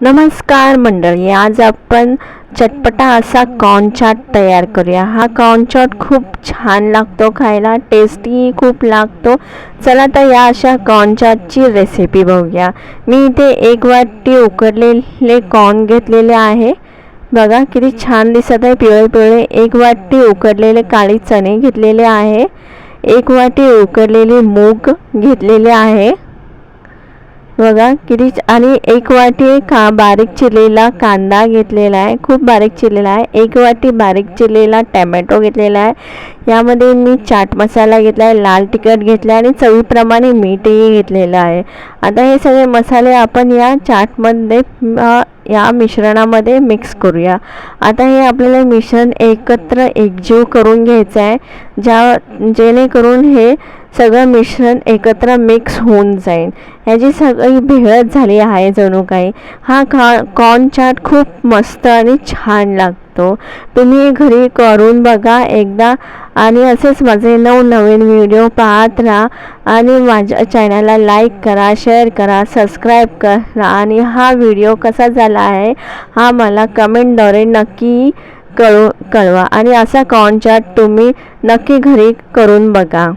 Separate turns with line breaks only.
नमस्कार मंडळी आज आपण चटपटा असा कॉर्न चाट तयार करूया. हा कॉर्न चाट खूप छान लागतो खायला टेस्टी खूप लागतो. चला तर या अशा कॉर्न चाटची रेसिपी बघूया. मी इथे एक वाटी उकडलेले कॉर्न घेतलेले आहे. बघा किती छान दिसत आहे पिवळे पिवळे. एक वाटी उकडलेले काळी चणे घेतलेले आहे. एक वाटी उकडलेली मूग घेतलेले आहे. बघा किती आणि एक वाटी का बारीक चिरलेला कांदा घेतलेला आहे. खूप बारीक चिरलेला आहे. एक वाटी बारीक चिरलेला टॅमॅटो घेतलेला आहे. यामध्ये मी चाट मसाला घेतला आहे लाल तिखट घेतला आहे आणि चवीप्रमाणे मीठही घेतलेलं आहे. आता हे सगळे मसाले आपण या चाटमध्ये या मिश्रणामध्ये मिक्स करूया. आता हे आपल्याला मिश्रण एकत्र एकजीव करून घ्यायचं आहे. ज्या जेणेकरून हे सगळं मिश्रण एकत्र मिक्स होऊन जाईल. ह्याची सगळी भेळच झाली आहे जणू काही. हा खा कॉर्न चाट खूप मस्त आणि छान लागतो. तुम्ही घरी करून बघा एकदा आणि असेच माझे नवनवीन व्हिडिओ पाहत राहा आणि माझ्या चॅनलला लाईक करा शेअर करा सबस्क्राईब करा आणि हा व्हिडिओ कसा झाला आहे हा मला कमेंटद्वारे नक्की कळू कळवा आणि असा कॉर्न चाट तुम्ही नक्की घरी करून बघा.